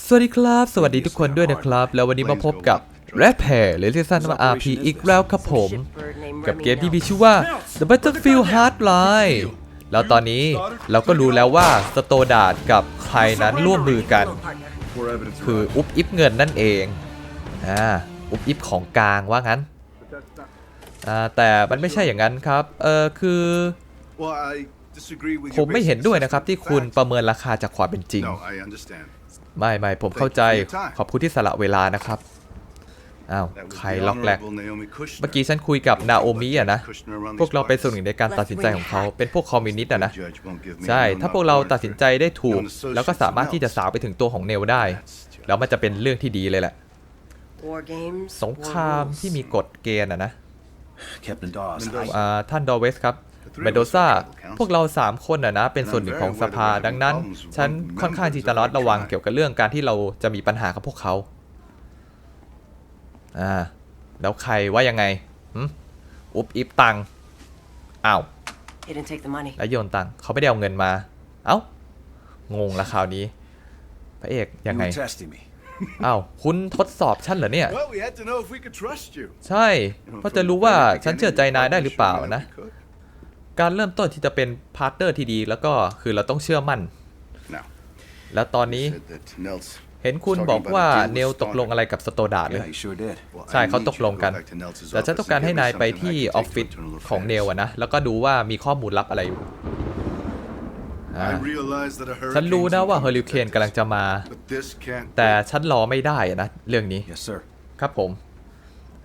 สวัสดีครับ สวัสดีทุกคนด้วยนะครับ แล้ววันนี้มาพบกับ Red Pair หรือที่สั้นว่า RP อีกแล้วครับผม กับเกมที่มีชื่อว่า The Battlefield Hardline แล้วตอนนี้เราก็รู้แล้วว่าสโตดาดกับใครนั้นร่วมมือกัน For evidence คืออุบอิบเงินนั่นเองอ่าอุบอิบของกลางว่างั้นอ่าแต่มันไม่ใช่อย่างนั้นครับเออคือ Well, I disagree with ผ your มไม่เห็น basic ด้วยนะครับ assessment ที่ of คุณ facts. ประเมินราคาจากความเป็นจริง No, I understand. ไม่ไม่ผมเข้าใจขอบคุณที่สละเวลานะครับอ้าว That was ใคร the ล็อกแรก Honorable Naomi Kushner. เมื่อกี้ฉันคุยกับนาโอมิอะนะ Kushner around พวกเราเป็น these ส่วนหนึ่งในการตัดสินใจของเขา เป็นพวกคอมมิวนิสต์อะนะ Judge won't give me ใช่ a no ถ้า knock พวกเรา warrant ตัดสินใจได้ถูก for known แล้วก็สามารถที่จะ associates สาวไปถึงตัวของเนลได้ แล้วมันจะเป็นเรื่องที่ดีเลยแหละ War games, สงครามที่มีกฎเกณฑ์อะนะ Captain Dawes, Mendoza. อ่าท่านดอเวสครับ The three เม of us โดซา are tribal council. พวกเรา3คนอะนะเป็นส่วนหนึ่งของสภาดังนั้น ฉันค่อนข้างที่จะระมัดระวังเกี่ยวกับเรื่องการที่เราจะมีปัญหากับพวกเขาอ่าแล้วใครว่ายังไงหึอุบอิบตังอ้าว He didn't take the money. แล้วโยนตังค์เขาไม่ได้เอาเงินมา เอ้างงละคราวนี้พระเอกยัง you ไง were testing me. อ้าวคุณทดสอบฉันเหรอเนี่ย Well, we had to know if we could trust you. ใช่ You know, เพราะ from จะ the รู้ว่า very ฉันเชื่อใจ beginning, นายได้ we หรือเปล่า showed that นะ we could. การเริ่มต้นที่จะเป็นพาร์ทเนอร์ที่ดี แล้วก็คือเราต้องเชื่อมั่น Now, แล้วตอนนี้ you said that Nels เห็นคุณ was บอก talking ว่า about a deal with เนลตกลง Stoddard. อะไรกับสโตดาร์ดเลย Yeah, you sure did. Well, ใช่ I เขา need ตกลง you to กัน go back to Nels's แต่ฉัน office ต้องการ and ให้ get me นายไป something I ที่ can ออ take ฟฟิศ to internal ของ affairs. เนลอะนะ แล้วก็ดูว่ามีข้อมูลลับอะไรอยู่อ่า I realize that a ฉันรู้ hurricane's นะว่า in เฮอริเคน Texas, กำลังจะมา but this can't แต่ wait. ฉันรอไม่ได้อะนะ เรื่องนี้ Yes, sir. ครับผม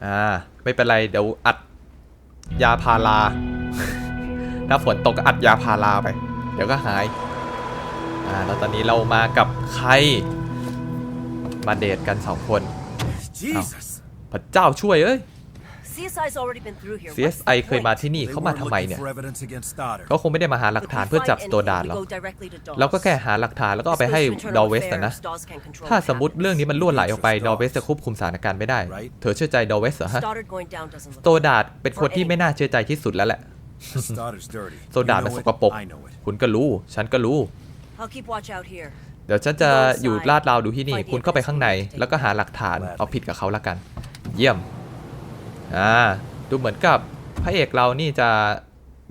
อ่า ไม่เป็นไร เดี๋ยวอัดยาพารา ถ้าฝนตกก็อัดยาพาราไป เดี๋ยวก็หายอ่าแล้วตอนนี้เรามากับใครมาเดทกันสองคน Jesus. พระเจ้าช่วยเอ้ย CSI's already been through here. CSI เคยมาที่นี่ They เขามา weren't ทำไม looking เนี่ย for evidence against Stoddard. เขาคงไม่ได้มาหาหลักฐานเพื่อจับสโตดาร์ดหรอกเราก็แค่หาหลักฐานแล้วก็เอาไปให้ดอเวสต์นะ ถ้าสมมติเรื่องนี้มันล่วนไหลออกไปดอเวสจะควบคุมสถานการณ์ไม่ได้ เธอเชื่อใจดอเวสเหรอฮะสโตดาร์ดเป็นคนที่ไม่น่าเชื่อใจที่สุดแล้วแหละ Stoddard's dirty. โซดาร์ดมันสกปรก I know it. คุณก็รู้ ฉันก็รู้ I'll keep watch out here. เดี๋ยวฉันจะอยู่ลาดราวดูที่นี่ คุณเข้าไปข้างใน แล้วก็หาหลักฐานเอาผิดกับเขาละกัน เยี่ยม อ่า ดูเหมือนกับพระเอกเรานี่จะ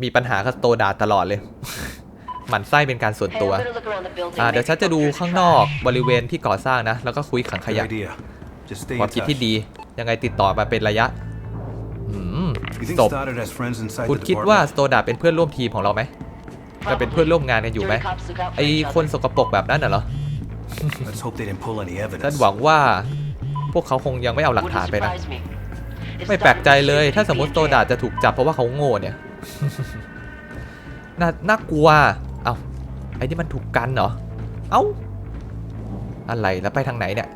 มีปัญหากับสโตดาร์ดตลอดเลยหมั่นไส้เป็นการส่วนตัว อ่า เดี๋ยวฉันจะดูข้างนอกบริเวณที่ก่อสร้างนะ แล้วก็คุยขังข Good ยะ idea. Just stay ความ in คิด touch. ที่ดี ยังไงติดต่อมาเป็นระยะ ศพ Stoddard has friends inside คุณ the คิดว่า department? สโตดาเป็นเพื่อนร่วมทีมของเราไหมจะเป็นเพื่อนร่วมงานกันอยู่ไหมไอคนสกปรกแบบนั้นน่ะเหรอ Let's hope they didn't pull any ฉัน evidence. หวังว่าพวกเขาคงยังไม่เอาหลักฐานไปนะ ไม่แปลกใจเลย ถ้าสมมติสโตดาจะถูกจับเพราะว่าเขาโง่เนี่ยน่าน่ากลัว เอ้าไอ้นี่มันถูกกันเหรอ เอ้า อะไรแล้วไปทางไหนเนี่ย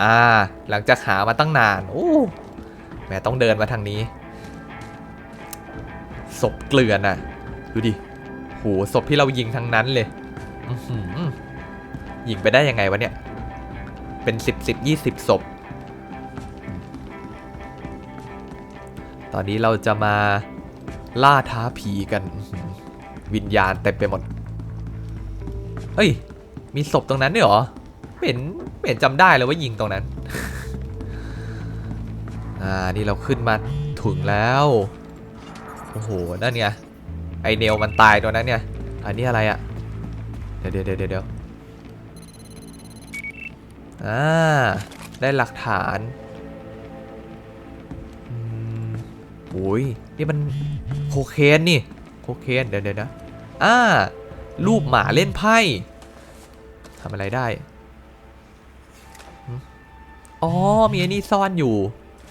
อ่า หลังจากหามาตั้งนาน โอ้แหมต้องเดินมาทางนี้ ศพเกลือนน่ะดูดิโหศพที่เรายิงทั้งนั้นเลยยิงไปได้ยังไงวะเนี่ย เป็นสิบสิบยี่สิบศพ ตอนนี้เราจะมาล่าท้าผีกัน วิญญาณเต็มไปหมด เฮ้ย มีศพตรงนั้นด้วยเหรอเห็นเห็นจำได้เลยว่ายิงตรงนั้น อ่า นี่เราขึ้นมาถึงแล้ว โอ้โห นั่นไง ไอเนลมันตายตัวนั้นเนี่ย อันนี้อะไรอะเดี๋ยวเดี๋ยวเดี๋ยวเดี๋ยวอ่า ได้หลักฐานอืมโอ้ยนี่มันโคเคนนี่ โคเคนเดี๋ยวเดี๋ยวนะอ่า รูปหมาเล่นไพ่ทำอะไรได้ อ๋อ มีไอ้นี่ซ่อนอยู่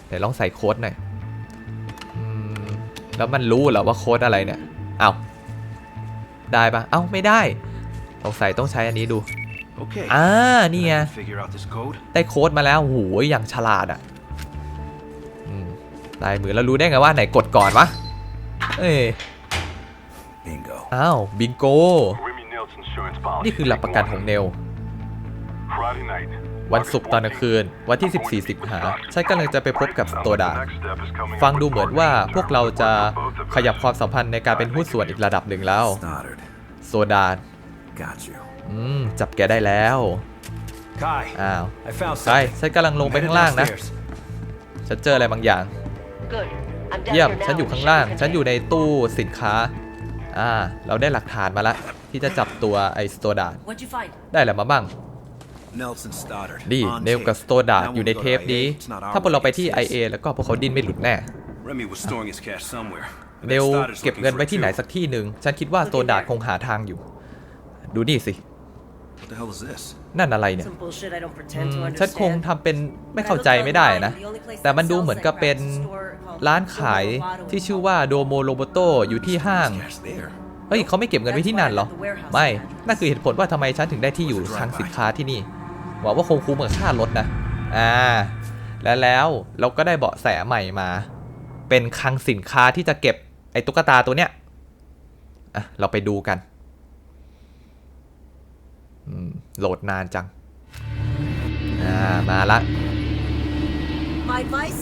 เดี๋ยวลองใส่โค้ดหน่อย แล้วมันรู้เหรอว่าโค้ดอะไรเนี่ย เอาได้ปะเอ้าไม่ได้สงสัยต้องใช้อันนี้ดู Okay. อ่านี่ไง Figure out this code. ได้โค้ดมาแล้วโหยอย่างฉลาดอะอืมลายมือแล้วรู้ได้ไงว่าไหนกดก่อนวะ เอ้ย Bingo. อ้าวบิงโก Remy Nielsen insurance policy. นี่คือหลักประกันของเนล Friday night. วันศุกร์ตอนกลางคืน วันที่ 14 สิงหาฉันกำลังจะไปพบกับสโตดา Next step is coming ฟัง up ดู with เหมือนว่า Brooklyn พวกเราจะ Both of ขยับความสัมพันธ์ในการเป็นหุ้นส่วนอีกระดับหนึ่งแล้ว Stoddard. โซดา Got you. อืม จับแกได้แล้ว Kai, อ้าว I found ใช่ something. ฉันกำลังลงไป Headed ข้างล่างนะ downstairs. ฉันเจออะไรบางอย่าง Good. I'm down เยี่ยม here now ฉันอยู่ in ข้าง the ล่าง shipping ฉันอยู่ container. ในตู้สินค้า อ่า เราได้หลักฐานมาแล้วที่จะจับตัวไอ้สโตดา What'd you find? ได้อะไรมาบ้าง Nelson Stoddard. ดี on เนล tape. กับสโตดา Now when อยู่ใน we go เท to ปนี้ IA, it's not our ถ้าพวกเราไปที่ money, it's IA แล้วก็พวกเขาดิ้นไม่หลุดแน่ his. Remy was storing his cash somewhere. And เน then ล Stoddard's เก็บ looking เงิน for ไว้ it ที่ไหน too. สักที่หนึ่ง ฉันคิดว่าสโตดาคงหาทางอยู่ ดูนี่สิ What the hell is this? นั่นอะไรเนี่ย Some bullshit I don't อื pretend to มฉันคง understand. ทำเป็นไม่เข้าใจไม่ได้นะ แต่มันดูเหมือนกับเป็นร้านขายที่ชื่อว่าโดโมโ o โบโตอยู่ที่ห้าง Cash there. เฮ้ยเขาไม่เก็บเงินไว้ที่นั่นเหรอ ไม่ นั่นคือเหตุผลว่าทำไมฉันถึงได้ที่อยู่คลังสินค้าที่นี่ หวังว่าคงคุ้มกับค่ารถนะ อ่า และแล้วเราก็ได้เบาะแสใหม่มา เป็นคลังสินค้าที่จะเก็บไอ้ตุ๊กตาตัวเนี้ย อะ เราไปดูกันอืมโหลดนานจัง อ่า มาละ My advice?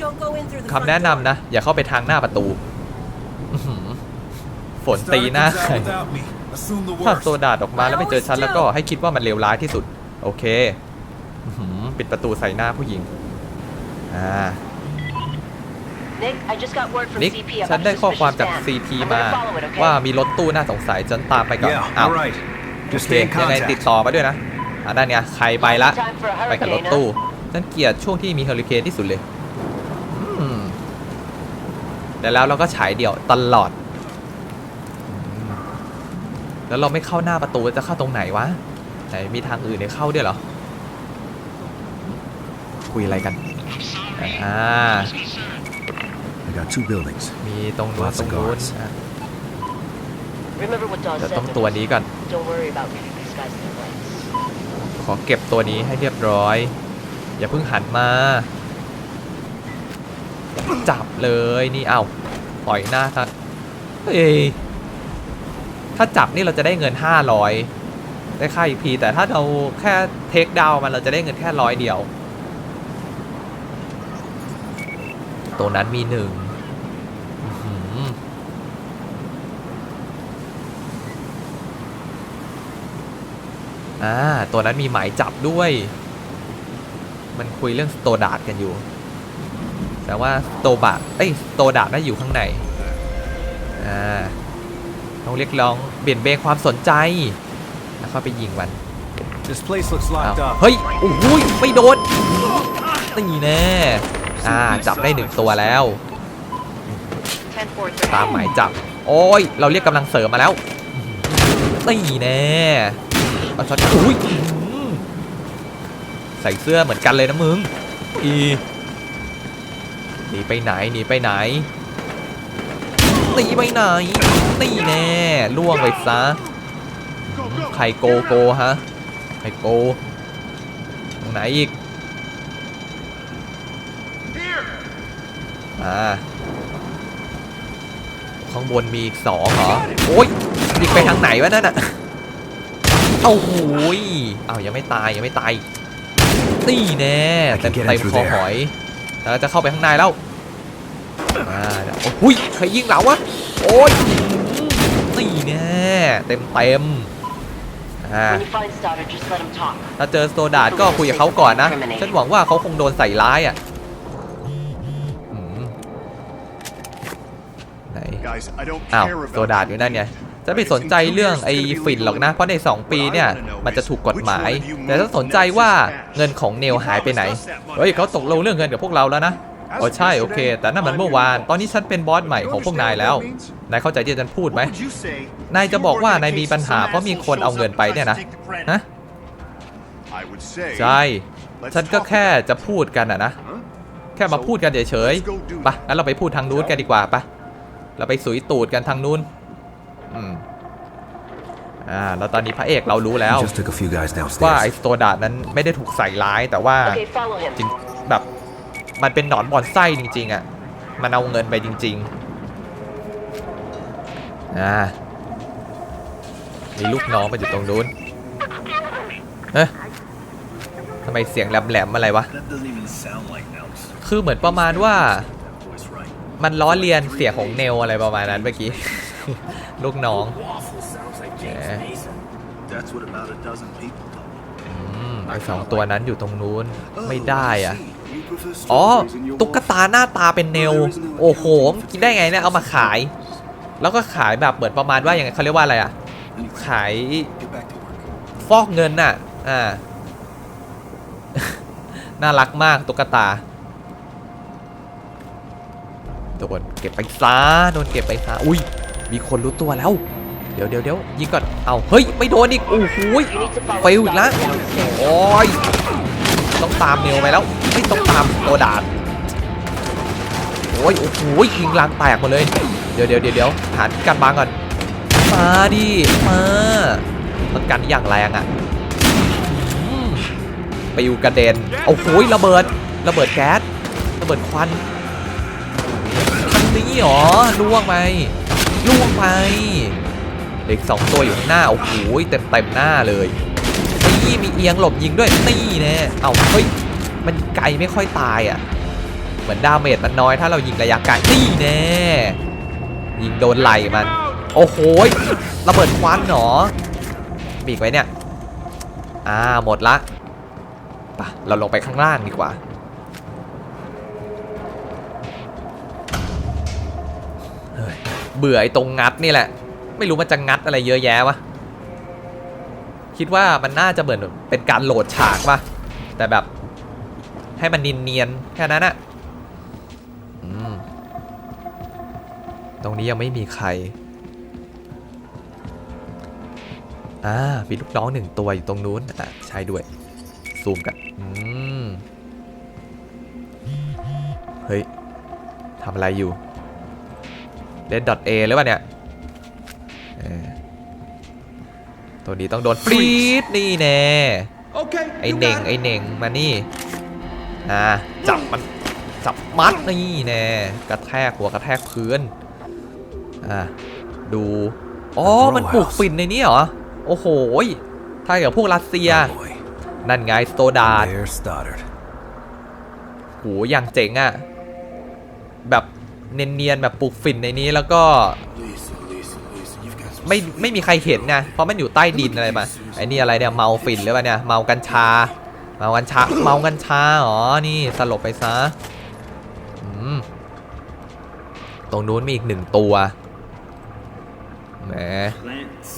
Don't go in through the คำ front แนะ door. นำนะ อย่าเข้าไปทางหน้าประตูอื้อหือฝนตีหน้า without me. Assume the ถ้า worst. โซดาดออกมาแล้วไม่เจอฉันแล้วก็ให้คิดว่ามันเลวร้ายที่สุด โอเคอื้อหือปิดประตูใส่หน้าผู้หญิง อ่า Nick, I just got word from นิก CP ฉัน about ได้ a ข้อความ suspicious จาก van. CP I'm มา gonna follow it, okay? ว่ามีรถตู้น่าสงสัยฉันตามไปก่อน Yeah, อ้าว all right. โอ Just เค stay in ยังไงติด contact. ต่อมาด้วยนะ อ่าด้านเนี้ยใครไปละ Time for a ไปกับรถ hurricane, ตู้ huh? ฉันเกลียดช่วงที่มีเฮอริเคนที่สุดเลย อืมแต่แล้วเราก็ฉายเดี่ยวตลอดอืมแล้วเราไม่เข้าหน้าประตูจะเข้าตรงไหนวะ ไหนมีทางอื่นให้เข้าด้วยเหรอ คุยอะไรกันอ่า I got two buildings. มีตรงนู้น Lots ตร of งนู้น guards. อะ Remember what Dawn เดี๋ยว said ต้อง to ตัว me. นี้ก่อน Don't worry about giving these guys their rights. ขอเก็บตัวนี้ให้เรียบร้อย อย่าเพิ่งหันมา จับเลยนี่เอาปล่อยหน้าซะเฮ้ยถ้าจับนี่เราจะได้เงิน 500 ได้ค่าอีพีแต่ถ้าเราแค่เทคดาวมันเราจะได้เงินแค่ร้อยเดียวตัวนั้นมีหนึ่งอ่า ตัวนั้นมีหมายจับด้วย มันคุยเรื่องสโตดาดกันอยู่ แต่ว่าสโตบาดเอ้ยสโตดาดน่าอยู่ข้างใน อ่า ต้องเรียกร้องเบี่ยนเบนความสนใจ แล้วเข้าไปยิงมัน This place looks อ้าว locked up. เฮ้ย โอ้โหยไม่โดนนี่แน่อ่า จับได้หนึ่งตัวแล้ว10 4ตามหมายจับ โอ้ย เราเรียกกำลังเสริมมาแล้วนี่แน่เอาช็อตอุ้ยอื้อหือใส่เสื้อเหมือนกันเลยนะมึง อีหนีไปไหนหนีไปไหนหนีไปไหนนี่แน่ล่วงไปซะ ใครโกโกฮะ ใครโก ตรงไหนอีก อ่า ข้างบนมีอีกสองเหรอ โอ้ยยิงไปทางไหนวะนั่นอะเอาหูยอ้าวยังไม่ตายยังไม่ตายนี่แน่เต็ม get เต็ม in through คอ there หอยแล้วจะเข้าไปข้างในแล้วอ่าเดี๋ยวโอ้ยใครยิงเราวะโอ้ยนี่แน่เต็มเต็ม อ่า When you find Stoddard, just let him talk. ถ้าเจอสโตดาดก็คุยกับเขาก่อนนะ ฉันหวังว่าเขาคงโดนใส่ร้ายอะอืมไหน Guys, I don't อ้าว care โซดา about อยู่นั่นไงจะไม่สนใจเรื่องไอ้ฝิ่นหรอกนะเพราะใน2ปีเนี่ยมันจะถูกกฎหมายแต่ถ้าสนใจว่าเงินของเนลหายไปไหนเฮ้ยเขาตกลงเรื่องเงินกับพวกเราแล้วนะ โอ้ใช่โอเค แต่นั่นมันเมื่อวาน ตอนนี้ฉันเป็นบอสใหม่ของพวกนายแล้ว นายเข้าใจที่ฉันพูดไหม นายจะบอกว่านายมีปัญหาเพราะมีคนเอาเงินไปเนี่ยนะ ฮะ ใช่ ฉันก็แค่จะพูดกันอะนะ แค่มาพูดกันเฉยๆ ไปะงั้นเราไปพูดทางนู้นกันดีกว่าปะเราไปสุยตูดกันทางนู้น อืมอ่าแล้วตอนนี้พระเอกเรารู้แล้ว He just took a few guys ว่าไอ้ downstairs. สโตดาดนั้นไม่ได้ถูกใส่ร้ายแต่ว่า Okay, follow him. จริงแบบ มันเป็นหนอนบอนไส้จริง ๆอะ มันเอาเงินไปจริงๆอ่ามีลูกน้องมาอยู่ตรงนู้นเอ๊ะทำไมเสียงแหลมๆอะไรวะ That doesn't even sound like Nelson. คือเหมือนประมาณว่า That voice right. มันล้อเลียนเสียงของเนลอะไรประมาณนั้นเมื่อกี้ ลูกน้อง Waffle sounds like Yeah. Mason. That's what about a dozen people told me. อืมไอสองตัวนั้นอยู่ตรงนู้น ไม่ได้อะ You prefer อ๋อ ตุ๊กตาหน้าตาเป็นเนวโอ้โห กินได้ไงเนี่ย เอามาขาย แล้วก็ขายแบบเหมือนประมาณว่าอย่างไงเขาเรียกว่าอะไรอะ ขายฟอกเงินน่ะ อ่า น่ารักมากตุ๊กตา โดนเก็บไปซะ โดนเก็บไปซะ อุ้ย มีคนรู้ตัวแล้ว เดี๋ยวเดี๋ยวเดี๋ยวยิงก่อน เอา เฮ้ย ไม่โดนอีก โอ้โหยเฟลอีกแล้วโอ้ย ต้องตามเนวไปแล้วไม่ต้องตามโอดาดโอ้ยโอ้โหยิงลางแตกหมดเลย เดี๋ยวเดี๋ยวเดี๋ยวเดี๋ยวหาที่กันบางก่อนมาดิมามันกันอย่างแรงอะอืมปิวกระเด็นโอ้โหยระเบิดระเบิดแก๊สระเบิดควันมันนี่หรอล่วงไปล่วงไปเด็กสองตัวอยู่ข้างหน้าโอ้โหยเต็มเต็มหน้าเลย นี่มีเอียงหลบยิงด้วยนี่แน่เอ้าเฮ้ยมันไกลไม่ค่อยตายอะ เหมือนดาเมจมันน้อยถ้าเรายิงระยะไกลนี่แน่ยิงโดนไหลมัน โอ้โหยระเบิดควันเหรอมีกไว้เนี่ยอ่าหมดละปะเราลงไปข้างล่างดีกว่าเฮ้ยเบื่อไอ้ตรงงัดนี่แหละ ไม่รู้มันจะงัดอะไรเยอะแยะวะ คิดว่ามันน่าจะเหมือนเป็นการโหลดฉากป่ะแต่แบบให้มันเนียนๆแค่นั้นอะอตรงนี้ยังไม่มีใคร อ่า มีลูกน้องหนึ่งตัวอยู่ตรงนู้นอะใช่ด้วย ซูมกัน อืม เฮ้ยทำอะไรอยู่เล่น .a หรือเปล่าเนี่ย ตัวนี้ต้องโดนฟรีดนี่แน่ Okay. ไอเหน่งไอเหน่งมานี่อ่าจับมันจับมัดนี่แน่กระแทกหัวกระแทกพื้นอ่าดูอ๋อมันปลูกฝิ่นในนี้เหรอโอ้โหยถ้ากับพวกรัสเซีย Oh boy. นั่นไงสโตดาร์ There's Stoddard. โหอย่างเจ๋งอะ่ะแบบเนียนๆแบบปลูกฝิ่นในนี้แล้วก็ ไม่ไม่มีใครเห็นไงเพราะมันอยู่ใต้ดินอะไรมาไอ้นี่อะไรเนี่ยเมาฝิ่นหรือเปล่าเนี่ยเมากัญชา เมากัญชาเมากัญชาอ๋อนี่สลบไปซะอืมตรงนู้นมีอีกหนึ่งตัวแหม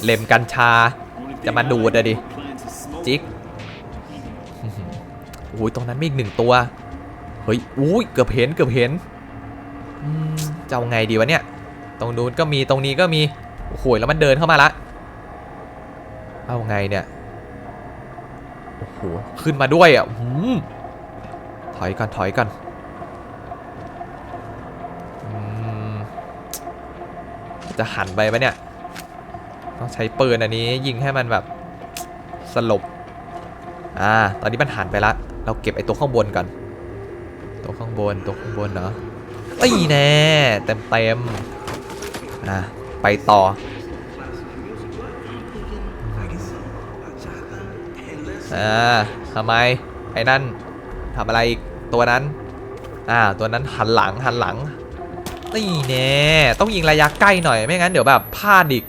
เล็มกัญชาจะมาดูดอะดิจิกโอ้ยตรงนั้นมีอีกหนึ่งตัว เฮ้ยอุ้ยเกือบเห็นเกือบเห็นจะเอาไงดีวะเนี่ย ตรงนู้นก็มีตรงนี้ก็มี โอ้โหแล้วมันเดินเข้ามาละ เอาไงเนี่ย โอ้โห ขึ้นมาด้วยอะหืมถอยก่อนถอยก่อนจะหันไปปะเนี่ย ต้องใช้ปืนอันนี้ยิงให้มันแบบสลบ อ่า ตอนนี้มันหันไปละ เราเก็บไอ้ตัวข้างบนก่อน ตัวข้างบน ตัวข้างบนเนาะตีแน่ เต็มเต็มอะ ไปต่อ อ่าทำไม ไอ้นั่นทำอะไรอีกตัวนั้น อ่า ตัวนั้นหันหลังหันหลัง นี่แน่ต้องยิงระยะใกล้หน่อย ไม่งั้นเดี๋ยวแบบพลาดอีก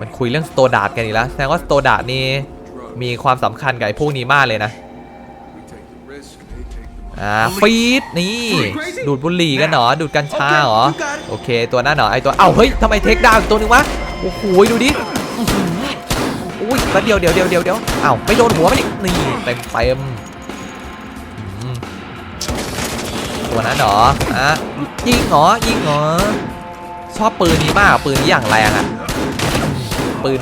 มันคุยเรื่องสโตดาร์ดกันอีกแล้ว แสดงว่าสโตดาร์ดนี่มีความสำคัญกับไอ้พวกนี้มากเลยนะ อ่าฟีดนี่ ดูดบุหรี่กันเหรอ ดูดกัญชาเหรอ โอเค ตัวนั้นเหรอไอตัวเอ้าเฮ้ยทำไมเทคดาวน์อีกตัวหนึงวะ โอ้โหดูดิอื้อหืออุ้ยแล้วเดียวเดียวเดียวเดียวเดียวเอ้าไม่โดนหัวมันอีกนี่เต็มเต็มอืมตัวนั้นเหรออะยิงเหรอยิงเหรอชอบปืนนี้มากปืนนี้อย่างแรงอะปืน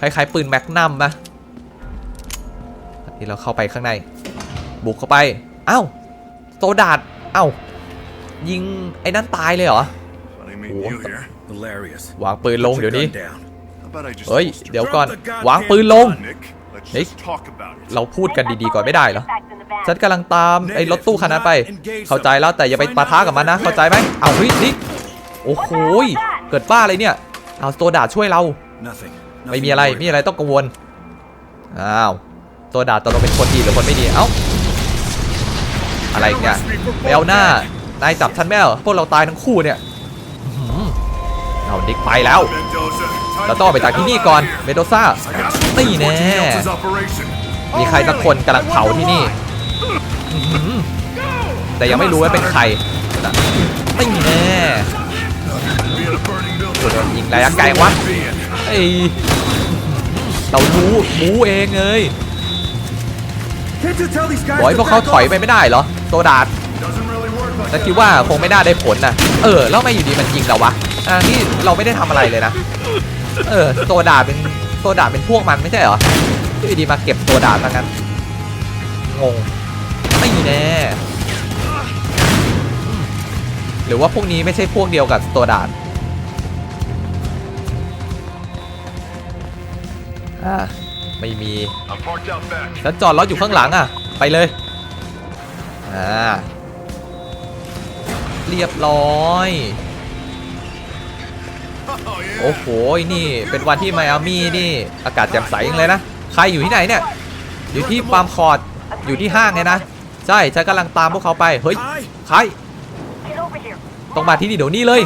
คล้ายๆปืนแมกนัมปะนี่เราเข้าไปข้างใน บุกเข้าไปเอ้าโซดาดเอ้ายิงไอ้นั่นตายเลยเหรอ Funny meeting you here. Hilarious. วางปืนลง Put เดี๋ your ยวนี้ gun down. How about I just เฮ้ย holster เดี๋ยว it? ก่อน Drop the goddamn วางปืนลง Come on, Nick. Let's Hey. just talk about it. เราพูดกันดีๆก่อนไม่ได้เหรอ ฉันกำลังตามไอ้รถตู้คันนั้นไป เข้าใจแล้วแต่อย่าไปปะทะกับมันนะ เข้าใจไหมเอาเฮ้ยนี่โอ้โหยเกิดบ้าอะไรเนี่ย เอาโซดาช่วยเรา Nothing. ไม่ Nothing มี to อะไร worry มีอะไรต้องกังวล อ้าวโซดาตกลงเป็นคนดีหรือคนไม่ดี เอ้า อะไรเนี่ยไม่เอาหน้านายจับฉันแม่พวกเราตายทั้งคู่เนี่ยเอานิกไปแล้ว เราต้องไปจากที่นี่ก่อนเมโดซ่านี่แน่มีใครสักคนกำลังเผาที่นี่ แต่ยังไม่รู้ว่าเป็นใครนะไม่แน่โดนยิงระยะไกลวะไอ้เรารู้มูเองเลย Can't you tell these guys บอยพวกเขาถอยไปไม่ได้เหรอโซดาดแต่คิดว่าคงไม่น่าได้ผลนะเออแล้วทำไม่อยู่ดีมันยิงเราวะอ่านี่เราไม่ได้ทำอะไรเลยนะ เออโซดาเป็นโซดาเป็นพวกมันไม่ใช่เหรออยู่ดีมาเก็บโซดาซะงั้นงงไม่แน่อืมหรือว่าพวกนี้ไม่ใช่พวกเดียวกับโซดาอ่า ไม่มี I'm parked out back. ฉันจอดรถอยู่ข้างหลังอะ ไปเลย อ่า เรียบร้อย โอ้โห นี่เป็นวันที่ไมอามี่นี่ อากาศแจ่มใสยังเลยนะ ใครอยู่ที่ไหนเนี่ย อยู่ที่ปาล์มคอร์ดอยู่ที่ห้างไงนะ ใช่ฉันกำลังตามพวกเขาไป เฮ้ย ใคร ต้องมาที่นี่เดี๋ยวนี้เลย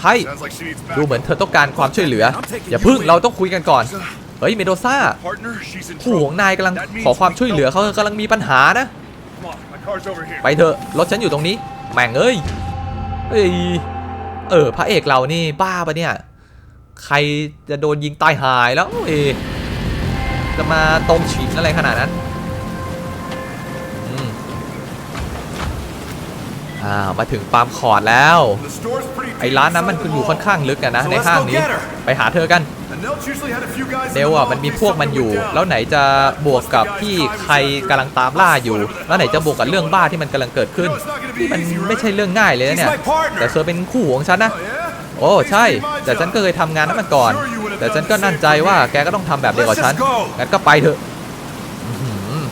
ใคร Sounds like she needs ดูเหมือนเธอต้องการความช่วยเหลือ อย่าพึ่งเราต้องคุยกันก่อน เฮ้ยเมโดซ่า partner. She's in ผู้ของนายกำลังขอความช่วยเหลือเขากำลังมีปัญหานะ Come on, my car's over here. ไปเถอะรถฉันอยู่ตรงนี้ แม่งเอ้ยเอ้ยเออพระเอกเรานี่บ้าปะเนี่ย ใครจะโดนยิงตายหายแล้วเอยจะมาตรงฉีดอะไรขนาดนั้น อ่ามาถึงปาล์มคอร์ดแล้ว The store's pretty ไอ้ร้านนั้นมันคืออยู่ค่อนข้างลึกอะนะในห้างนี้ ไปหาเธอกัน And Nelt's usually had a few guys in เด the วอะ mall มันมี do พวกมันอยู่ something with แล้วไหนจะบวกกับที่ใครกำลังตามล่าอยู่ แล้วไหนจะบวกกับเรื่องบ้าที่มันกำลังเกิดขึ้นนี่มันไม่ใช่เรื่องง่ายเลยนะเนี่ยแต่เธอเป็นคู่ของฉันนะ Oh, yeah? โอ้ใช่ แต่ฉันก็เคยทำงานนั้นมาก่อน แต่ฉันก็นั่นใจว่าแกก็ต้องทำแบบเดียวกับฉันงั้นก็ไปเถอะอื้อหือ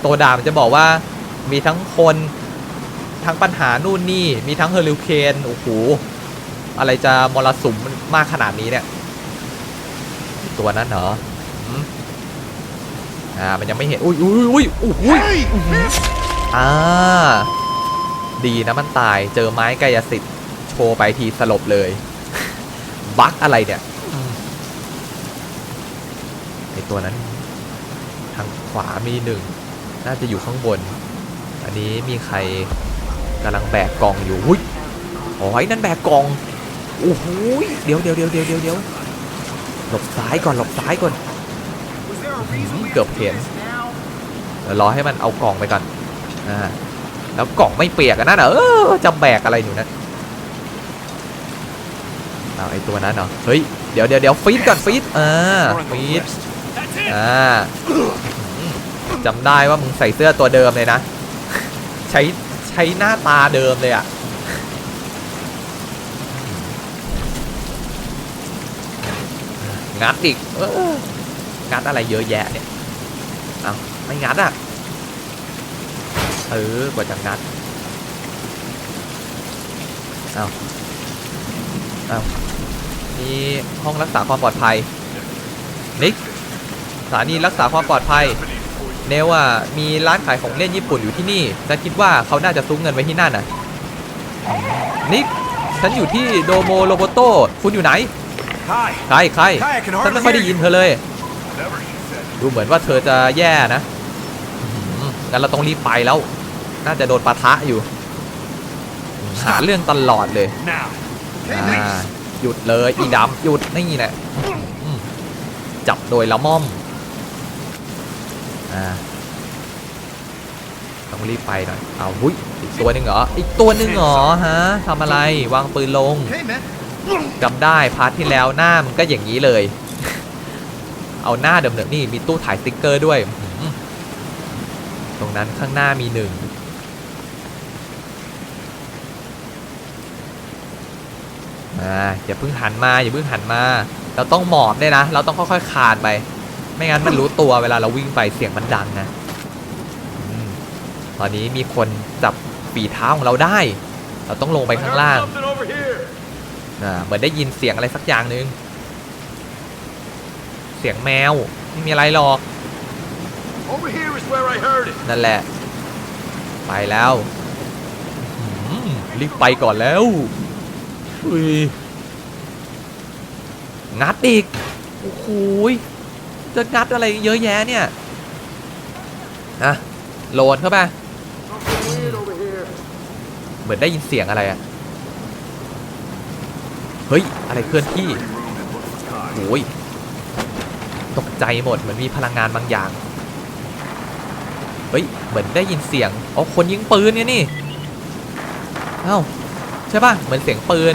โตดามันจะบอกว่ามีทั้งคน ทั้งปัญหานู่นนี่มีทั้งเฮอริเคนโอ้โหอะไรจะมรสุมมันมากขนาดนี้เนี่ย ตัวนั้นเหรออืมอ่ามันยังไม่เห็นอุ้ยอุ้ยอุ้ยอุ้ยอุ้ยอื้อหืออ่าดีนะมันตายเจอไม้กายสิทธิ์โชว์ไปทีสลบเลย บั๊กอะไรเนี่ยอืมไอตัวนั้น ทางขวามีหนึ่งน่าจะอยู่ข้างบน อันนี้มีใคร กำลังแบกกล่องอยู่อุ้ยโอ้ยนั่นแบกกล่องโอ้โหเดี๋ยวเดี๋ยวเดี๋ยวเดี๋ยวเดี๋ยวเดี๋ยวหลบซ้ายก่อนหลบซ้ายก่อนเกือบเห็นเดี๋ยวรอให้มันเอากล่องไปก่อนอ่าแล้วกล่องไม่เปียกอะนั่นเหรอเออจะแบกอะไรอยู่นะเอาไอตัวนั้นเหรอเฮ้ยเดี๋ยวเดี๋ยวเดี๋ยวฟีดก่อนฟีดอ่าฟีดอ่าจำได้ว่ามึงใส่เสื้อตัวเดิมเลยนะ ใช้ ใช้หน้าตาเดิมเลยอะงัดอีกองัดอะไรเยอะแยะเนี่ยเอาไม่งัดอะเออกว่าจะงัดเอาเอามีห้องรักษาความปลอดภัยนิกสถานีรักษาความปลอดภัย เนวอะมีร้านขายของเล่นญี่ปุ่นอยู่ที่นี่ฉันคิดว่าเขาน่าจะซุกเงินไว้ที่นั่นน่ะนิกฉันอยู่ที่โดโมโรโบโตคุณอยู่ไหน Hi. ใครใคร Hi, I can ฉันไม่ hardly ค่อยได้ hear ยิน you. เธอเลย Whatever she said. ดูเหมือนว่าเธอจะแย่นะอื้อหืองั้นเราต้องรีบไปแล้ว น่าจะโดนปะทะอยู่ หาเรื่องตลอดเลย Now. อ่าหยุดเลยอีดำหยุดนี่แหละอืมจับโดยละม่อม อ่าต้องรีบไปหน่อย เอาหุ้ยอีกตัวหนึ่งเหรอ อีกตัวหนึ่งเหรอฮะทำอะไร วางปืนลงจำได้พาร์ทที่แล้วหน้ามันก็อย่างนี้เลย เอาหน้าเดิมๆนี่มีตู้ถ่ายสติ๊กเกอร์ด้วย ตรงนั้นข้างหน้ามีหนึ่งอ่าอย่าเพิ่งหันมาอย่าเพิ่งหันมา เราต้องหมอบด้วยนะ เราต้องค่อยๆคานไป ไม่งั้นมันรู้ตัวเวลาเราวิ่งไปเสียงมันดังนะอืมตอนนี้มีคนจับฝีเท้าของเราได้ เราต้องลงไปข้างล่าง Something over here. อ่าเหมือนได้ยินเสียงอะไรสักอย่างหนึ่งเสียงแมวไม่มีอะไรหรอก Over here is where I heard it. นั่นแหละ ไปแล้วอื้อหือรีบไปก่อนแล้วอุ้ยงัดอีก โอ้โหย จะงัดอะไรเยอะแยะเนี่ยอะโหลดเข้าไปเหมือนได้ยินเสียงอะไรอะเฮ้ย อะไรเคลื่อนที่โอ้ยตกใจหมดเหมือนมีพลังงานบางอย่าง เฮ้ย เหมือนได้ยินเสียงอ๋อคนยิงปืนเนี่ยนี่ เอ้า ใช่ป่ะ เหมือนเสียงปืน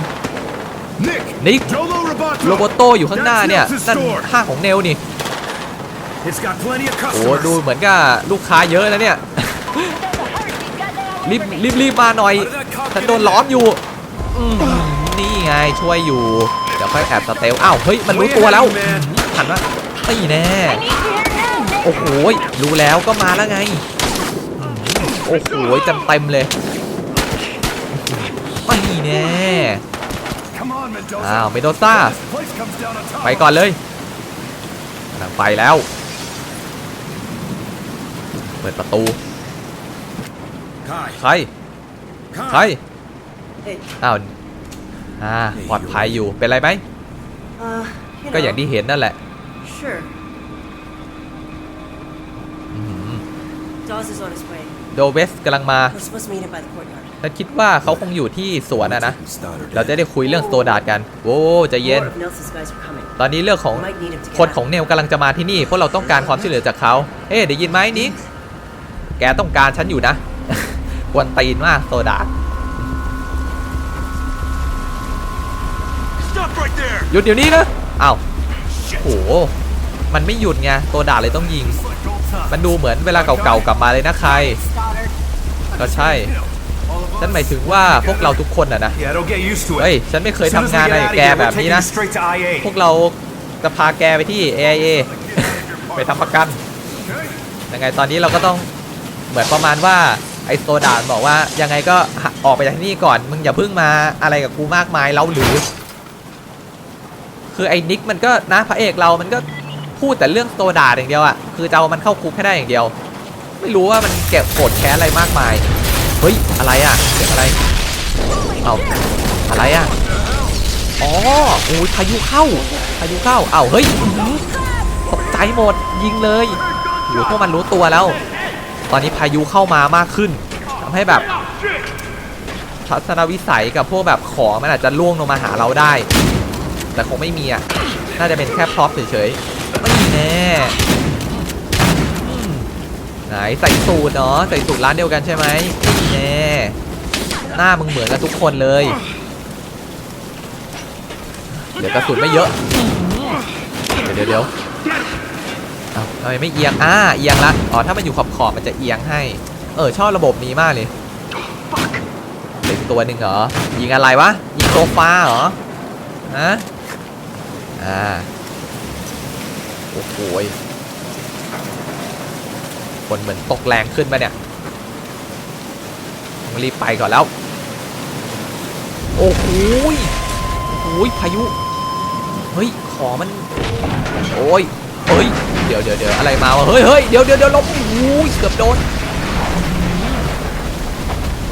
Nick! นิก Jolo Roboto! โรโบโตอยู่ข้างหน้าเนี่ยนั่นห้างของเนลนี่ It's got plenty of โอ้ customers. ดูเหมือนกับลูกค้าเยอะนะเนี่ย รีบรีบรีบมาหน่อยฉันโดนล้อมอยู่อืมนี่ไงช่วยอยู่ เดี๋ยวค่อยแอบสเตลอ้าวเฮ้ยมันรู้ตัวแล้วหันว่าตีแน่โอ้โหยรู้แล้วก็มาแล้วไงอืมโอ้โหยเต็มเต็มๆเลยไม่แน่ Come on, Mendoza. อ้าวเมโดซ่า This place comes down on top. ไปก่อนเลยกำลังไปแล้ว เปิดประตู Kai. ใคร ใคร Hey, อ้าว อ่า ปลอดภัยอยู่ เป็นไรไหม uh, you ก็อย่าง know, ที่เห็นนั่นแหละ Sure. อื้อหือ Dawes is on his way. โดเวสกำลังมา We're supposed to meet him by the courtyard. ฉันคิดว่าเขาคงอยู่ที่สวนอะนะ เราจะได้คุยเรื่องสโตดาร์ดกัน โว้ใจะเย็น More of Nelson's guys are coming. ตอนนี้เรื่องของ We might need him to คน get ของ out. เนลกำลังจะมาที่นี่ เพราะเราต้องการความช่วยเหลือจากเขา เอ๊ะได้ยินไหมนิก แกต้องการฉันอยู่นะกวนตีนมากโซดา Stop right there! หยุดเดี๋ยวนี้นะอ้าวโห มันไม่หยุดไงโซดาเลยต้องยิง มันดูเหมือนเวลาเก่าๆกลับมาเลยนะใคร ก็ใช่ฉันหมายถึงว่าพวกเราทุกคนอะนะ Yeah, don't get used to เฮ้ย it. ฉันไม่เคย As soon as ทำ we งาน get อะไร out กับ of แก here, แบ we're บนี้ taking นะ you straight to IA. พวกเราจะพาแกไปที่ AIA ไปทำประกัน ยังไงตอนนี้เราก็ต้อง เหมือนประมาณว่าไอโซดานบอกว่ายังไงก็ออกไปจากที่นี่ก่อน มึงอย่าเพิ่งมาอะไรกับกูมากมายเราหรือ คือไอ้นิกมันก็นะพระเอกเรามันก็พูดแต่เรื่องโซดาอย่างเดียวอะคือจะเอามันเข้าคุกให้ได้อย่างเดียว ไม่รู้ว่ามันเก็บโกรธแค้นอะไรมากมาย เฮ้ยอะไรอะเสียงอะไรเอาอะไรอะอ๋อโอ้ยพายุเข้าพายุเข้าเอ้าเฮ้ยตกใจหมดยิงเลยโอ้ยพวกมันรู้ตัวแล้ว ตอนนี้พายุเข้ามามากขึ้นทำให้แบบทัศนวิสัยกับพวกแบบของมันอาจจะล่วงลงมาหาเราได้ แต่คงไม่มีอะ น่าจะเป็นแค่พร็อพเฉยๆไม่แน่ไหนใส่สูตรเนาะใส่สูตรร้านเดียวกันใช่ไหมไม่แน่หน้ามึงเหมือนกันทุกคนเลย เดี๋ยวกระสุนไม่เยอะ เดี๋ยวเดี๋ยว ทำไมไม่เอียง อ่า เอียงละ อ๋อ ถ้ามันอยู่ขอบขอบๆมันจะเอียงให้ เออ ชอบระบบนี้มากเลยเหลืออีกตัวหนึ่งเหรอ ยิงอะไรวะ ยิงโซฟาเหรอ ฮะ อ่า โอ้โหยคนเหมือนตกแรงขึ้นมาเนี่ยต้องรีบไปก่อนแล้ว โอ้โหยโอ้โหยพายุ เฮ้ย ของมัน โอ้ยเฮ้ย เดี๋ยวเดี๋ยวเดี๋ยวอะไรมาวะเฮ้ยเฮ้ยเดี๋ยวเดี๋ยวเดี๋ยวหลบโอ้ยเกือบโดน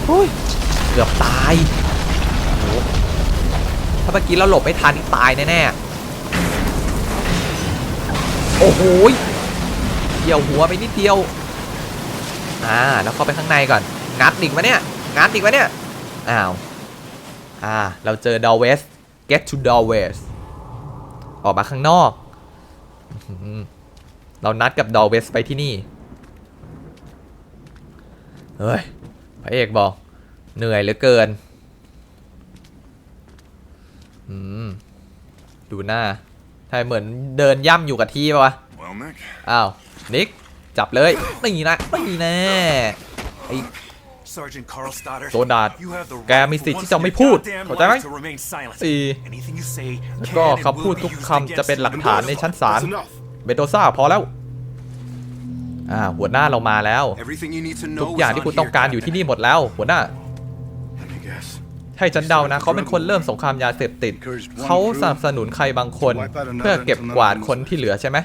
โอ้ยเกือบตายโอ้โหถ้าเมื่อกี้เราหลบไม่ทันนี่ตายแน่ๆโอ้โหยเกี่ยวหัวไปนิดเดียวอ่าแล้วเข้าไปข้างในก่อนงัดอีกวะเนี่ยงัดอีกวะเนี่ยอ้าวอ่าเราเจอดอเวส get to d o w e s ออกมาข้างนอกอื้อหือ เรานัดกับดอเวสไปที่นี่ เฮ้ย พระเอกบอก เหนื่อยเหลือเกิน อืม ดูหน้าทำไมเหมือนเดินย่ำอยู่กับที่ปะวะ Well, Nick, อ้าว นิก จับเลยนี่นะนี่แน่ไอ้ Sergeant Carl Stoddard. โซดาด You have the แก right มีสิท for ธิ์ once ที่จะ in ไม่ your พูด goddamn เข้าใจไหม life to remain silent. สี่ Anything you say แล้ว can ก็ and คำพูด will be ทุก used คำจะ against เป็นหลัก you. ฐานในชั้นศาล That's enough. เบโตซ่าพอแล้วอ่าหัวหน้าเรามาแล้ว everything you need to ทุก know อย่าง is ที่ on คุณ here, ต้องการอยู่ที่ Captain. นี่หมดแล้ว หัวหน้า Let me guess. ให้ฉันเดานะ เขาเป็นคนเริ่มสงครามยาเสพติด เขาสนับสนุนใครบางคน เพื่อเก็บกวาดคนที่เหลือใช่ไหม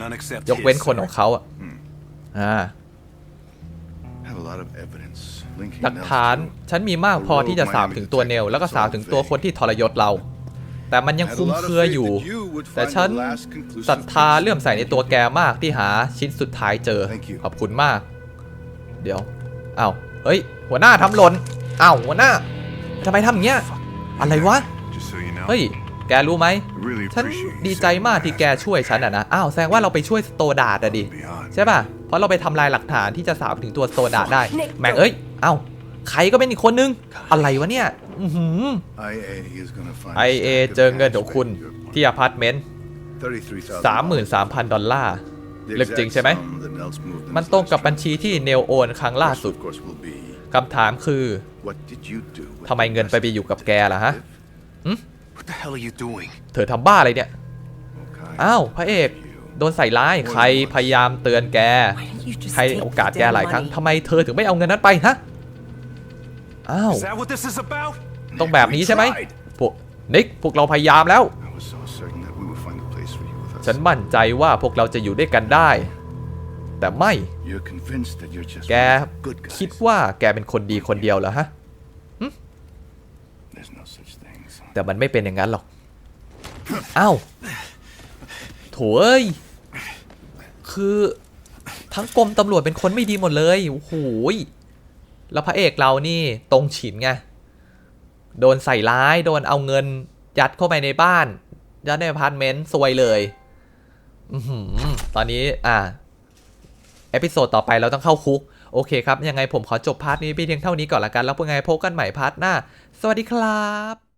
None except ยกเว้น his, คน sir. ของเขาอะอ่า Have a lot of evidence linking หลัก Nels ฐาน to ฉันมีมากพอที่จะสาวถึงตัวเนล แล้วก็สาวถึงตัวคนที่ทรยศเรา แต่มันยังคุมเครืออยู่ แต่ฉันศรัทธาเลื่อมใสในตัวแกมากที่หาชิ้นสุดท้ายเจอ Thank you ขอบคุณมาก เดี๋ยวอ้าวเฮ้ย หัวหน้าทำหล่นอ้าวหัวหน้าทำไมทำอย่างเงี้ย อะไรวะ Just so you know, เฮ้ย แกรู้ไหม I really ฉัน appreciate you ดีใจ saving มาก my ที่แก ass. ช่วยฉันอะนะ อ้าว แสดงว่าเราไปช่วยสโตดาดอะดิ Beyond. ใช่ป่ะ เพราะเราไปทำลายหลักฐานที่จะสาวถึงตัวสโตดาดได้ Nick แม่งเอ้ย เอ้า ใครก็เป็นอีกคนนึง อะไรวะเนี่ยอือหือ IA is gonna find ไอเอ a stack of เจอเงินของ cash คุณ back in your ที่อพาร์ตเมนต์ $33,000. 33,000ดอลลาร์ The ลึกจริง exact ใช่ไหม sum that Nels moved in มัน his ตรง last กับบัญชีที่เนลโอนครั้งล่า Question, สุด of course, will be, คำถามคือ what did you do with ทำไมเงินไปไปอยู่กับแกล่ะฮะ What the hell are you doing? เธอทำบ้าอะไรเนี่ย Okay. อ้าว พระเอก โดนใส่ร้ายใครพยายามเตือนแก Why didn't you just ให้ take โอ the กาสแก damn หลายครั้ง money? ทำไมเธอถึงไม่เอาเงินนั้นไปฮะ อ้าว Is that what this is about? ต้องแบบนี้ใช่ไหม tried. พวกนิกพวกเราพยายามแล้ว I was so certain that we would find a place for you with us. ฉันมั่นใจว่าพวกเราจะอยู่ด้วยกันได้ แต่ไม่ You're convinced that you're just แก one of the good guys. คิดว่าแกเป็นคนดีคนเดียวเหรอฮะ There's no such things. แต่มันไม่เป็นอย่างนั้นหรอก อ้าวโถเอ้ย คือทั้งกรมตำรวจเป็นคนไม่ดีหมดเลย โอ้โหย แล้วพระเอกเรานี่ตรงฉินไง โดนใส่ร้าย โดนเอาเงิน ยัดเข้าไปในบ้าน ยัดในอพาร์ตเมนต์ซวยเลยอตอนนี้ อ่า เอพิโซดต่อไปเราต้องเข้าคุก โอเคครับ ยังไงผมขอจบพาร์ทนี้เพียงเท่านี้ก่อนละกัน แล้วพวกไงพบกันใหม่พาร์ทหน้า สวัสดีครับ